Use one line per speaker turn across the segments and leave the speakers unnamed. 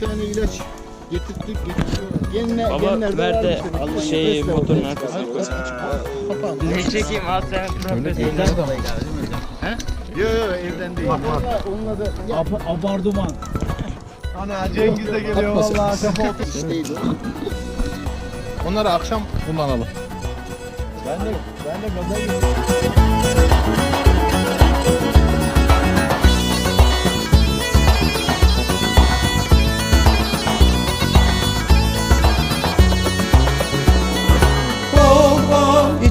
tane ilaç getirttik getirttik. Genler,
Baba ver de şeyi
Nefes
motorun arkasına
Al,
koy.
al, al.
Ne çekeyim al sen profesyonel.
Yok yok evden değil. Onunla, onunla da
Ab abarduman.
Ana Cengiz de geliyor vallahi kafa. Onları akşam kullanalım.
Ben de ben de gaza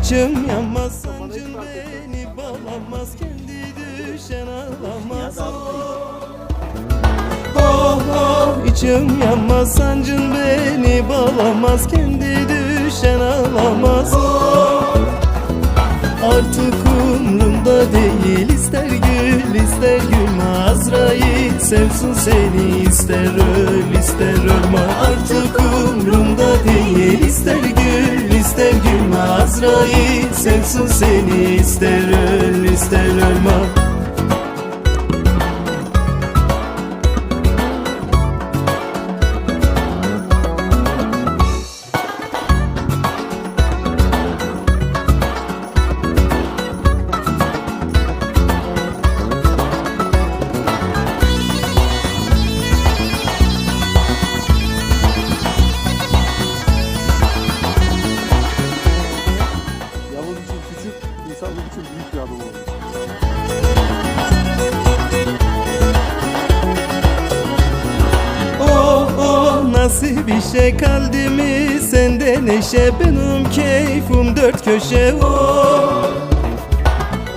içim yanmaz sancın beni bağlamaz. Kendi düşen ağlamaz. Oh oh içim yanmaz sancın beni bağlamaz. Kendi düşen ağlamaz. Artık umrumda değil ister gül ister gülme. Azrail sevsin seni ister öl ister ölme. Artık umrumda değil ister gül Azrail sevsin seni ister öl ister ölme
insanlık için büyük bir adım oldu.
Oh oh nasıl bir şey kaldı mı sende neşe benim keyfim dört köşe oh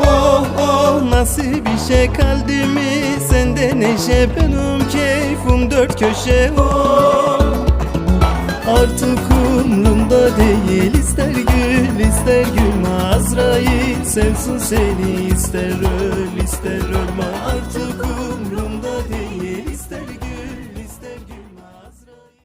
Oh oh nasıl bir şey kaldı mı sende neşe benim keyfim dört köşe oh Artık umrumda değil ister gül ister gülme Azrail sevsin seni. İster öl ister ölme